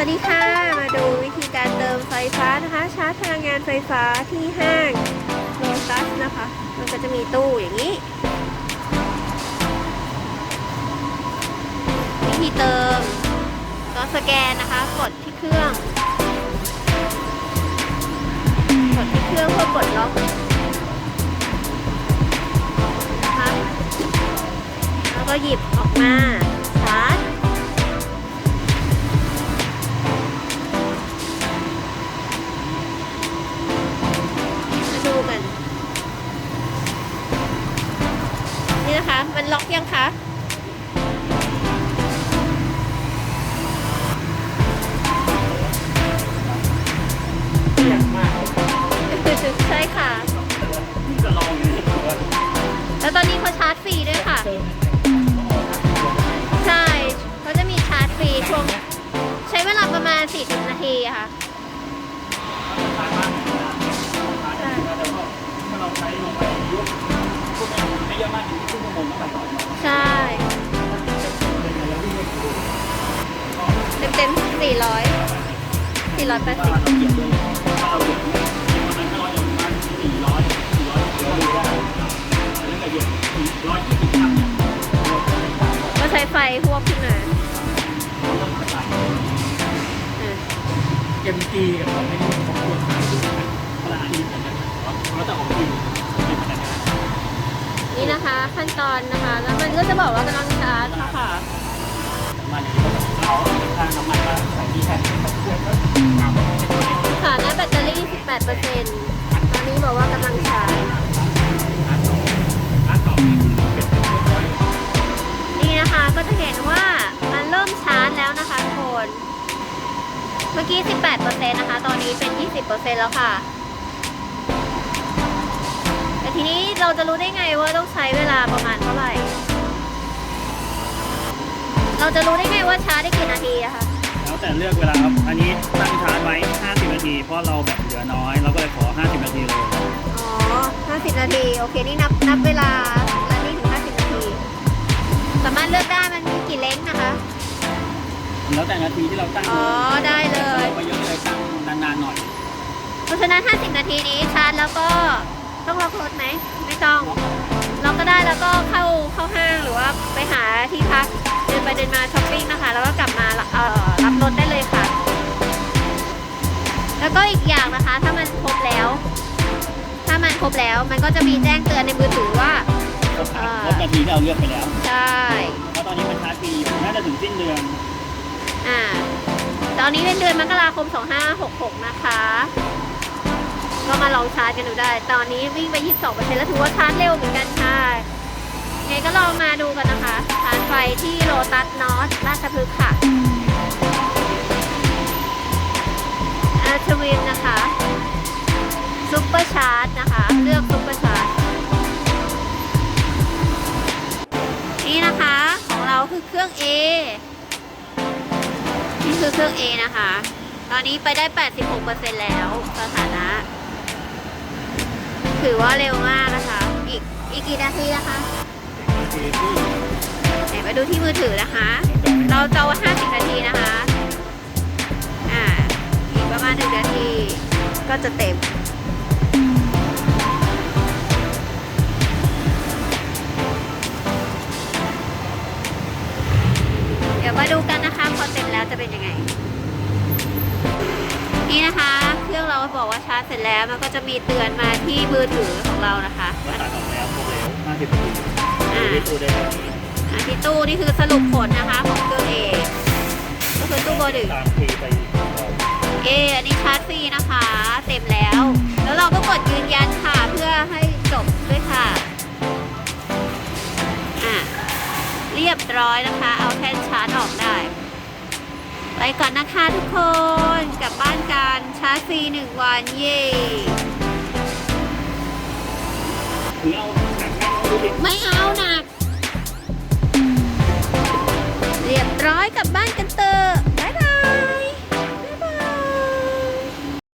วัสดีค่ะ มาดูวิธีการเติมไฟฟ้านะคะ ชาร์จพลังงานไฟฟ้าที่ห้างโลตัสนะคะ มันก็จะมีตู้อย่างนี้ วิธีเติม ก็สแกนนะคะ กดที่เครื่อง กดที่เครื่องเพื่อกดล็อกนะคะแล้วก็หยิบออกมา มันล็อกยังคะใช่ค่ะ จะลองดูว่าแล้วตอนนี้เขาชาร์จฟรีด้วยค่ะ ใช่ เขาจะมีชาร์จฟรีช่วง ใช้เวลาประมาณ 40 นาทีค่ะ ประมาณสี่ร้อยสี่ร้อยสี่ร้อยดูได้แล้วก็เหยียบสี่ร้อยยี่สิบครั้งเนี่ยก็ใช้ไฟพวกขึ้นมาเอ็มจีกับผมไม่ได้ผมควรทานเวลาทีมกันเราจะออกทีมทีมกันนี่นะคะขั้นตอนนะคะ แล้วมันก็จะบอกว่ากำลังชาร์จค่ะมัน ทางน้ำมันมาใส่ที่แทนฐานะแบตเตอรี่ 18%ตอนนี้บอกว่ากำลังชาร์จนี่นะคะก็จะเห็นว่ามันเริ่มชาร์จแล้วนะคะทุกคน เมื่อกี้ 18%นะคะ ตอนนี้เป็น 20%แล้วค่ะ แต่ทีนี้เราจะรู้ได้ไงว่าต้องใช้เวลาประมาณเท่าไหร่ เราจะรู้ได้ไงว่าชาร์จได้กี่นาทีอะคะแล้วแต่เลือกเวลาครับ อันนี้ตั้งชาร์จไว้ 50 นาที เพราะเราแบตเหลือน้อย เราก็เลยขอ 50 นาทีเลย อ๋อ 50 นาที โอเค นี่นับนับเวลาแล้วนี่ถึง 50 นาที สามารถเลือกได้มันมีกี่เล้งนะคะ แล้วแต่นาทีที่เราตั้งอ๋อ ได้เลยไปเยอะเลยตั้งนานๆหน่อย เพราะฉะนั้น 50 นาทีนี้ชาร์จแล้วก็ต้องล็อกรถไหม ไม่ต้องล็อกก็ได้แล้วก็เข้าเข้าห้างหรือว่าไปหาที่พักเดิน ไปเดินมาช้อปปิ้งนะคะ แล้วก็กลับมาเอ่อรับรถได้เลยค่ะ แล้วก็อีกอย่างนะคะ ถ้ามันครบแล้ว ถ้ามันครบแล้วมันก็จะมีแจ้งเตือนในมือถือว่าครบนาทีที่เราเลือกไปแล้ว ใช่เพราะตอนนี้มันชาร์จฟรีอยู่น่าจะถึงสิ้นเดือน อ่า ตอนนี้เป็นเดือนมกราคม 2566 นะคะ ก็มาลองชาร์จกันดูได้ ตอนนี้วิ่งไป 22%แล้วถือว่าชาร์จเร็วเหมือนกันค่ะยังไงก็ลองมาดูกัน ที่โลตัสนอสราชพฤกษ์ค่ะอาชวินนะคะซุปเปอร์ชาร์จนะคะ เลือกซุปเปอร์ชาร์จนี่นะคะของเราคือเครื่อง A นี่คือเครื่อง A นะคะ ตอนนี้ไปได้ 86%แล้วสถานะ ถือว่าเร็วมากนะคะ อีกอีกกี่นาทีนะคะ นมาดูที่มือถือนะคะ เราจะเอา50 นาทีนะคะ อ่า อีกประมาณ 1 นาที ก็จะเต็ม เดี๋ยวมาดูกันนะคะ พอเต็มแล้วจะเป็นยังไง นี่นะคะ เครื่องเราบอกว่าชาร์จเสร็จแล้ว มันก็จะมีเตือนมาที่มือถือของเรานะคะก็ตัดออกแล้วครบแล้ว50นาทีอ่าที่ตู้ได้เลยอ่า ที่ตู้นี่คือสรุปผลนะคะของเครื่องเอก็คือตู้เบอร์หนึ่งตามทีไปเออันนี้ชาร์จฟรีนะคะ เต็มแล้ว แล้วเราก็กดยืนยันค่ะเพื่อให้จบด้วยค่ะอะ เรียบร้อยนะคะ เอาแท่นชาร์จออกได้ ไปก่อนนะคะทุกคนกลับบ้านกันชาร์จฟรีหนึ่งวันเย่ถึงเอาหนักแน่นดูดิไม่เอานัก รียบร้อยกลับบ้านกันเตอะ